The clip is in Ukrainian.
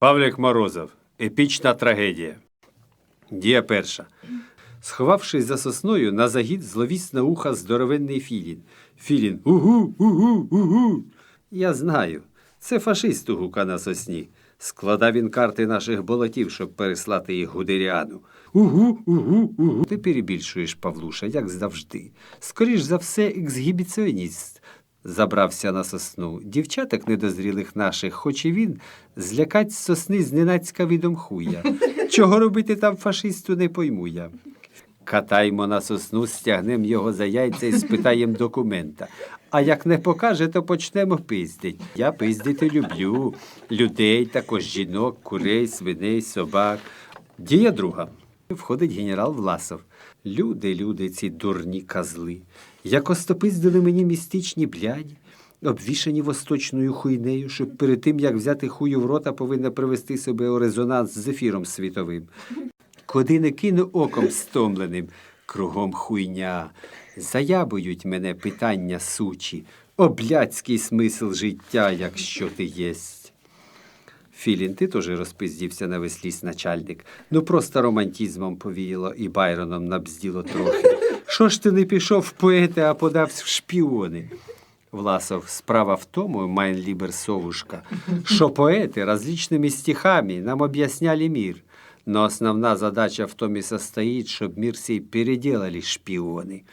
Павлік Морозов. Епічна трагедія. Дія перша. Сховавшись за сосною, на загід зловісне уха здоровенний Філін. Філін. Угу, угу, угу. Я знаю. Це фашист у гука на сосні. Складав він карти наших болотів, щоб переслати їх Гудеріану. Угу, угу, угу. Ти перебільшуєш, Павлуша, як завжди. Скоріш за все, ексгібіціоніст забрався на сосну. Дівчаток недозрілих наших, хоч і він, злякать з сосни зненацька відом хуя. Чого робити там фашисту, не пойму я. Катаймо на сосну, стягнем його за яйця і спитаєм документа. А як не покаже, то почнемо пиздить. Я пиздити люблю. Людей, також жінок, курей, свиней, собак. Дія друга. Входить генерал Власов. Люди, люди, ці дурні козли. Як остопиздили мені містичні бляді, обвішані восточною хуйнею, щоб перед тим, як взяти хую в рота, повинна привести себе у резонанс з ефіром світовим. Куди не кину оком стомленим, кругом хуйня. Заябують мене питання сучі, обляцький смисл життя, якщо ти єсть. Філін, ти теж розпиздівся на весь ліс начальник. Ну просто романтизмом повіяло і Байроном набзділо трохи. Що ж ти не пішов в поети, а подався в шпіони? Власов, справа в тому, Майнлібер Совушка, що поети различными стихами нам объясняли мир. Но основна задача в том и состоит, чтобы мир сей переделали шпионы.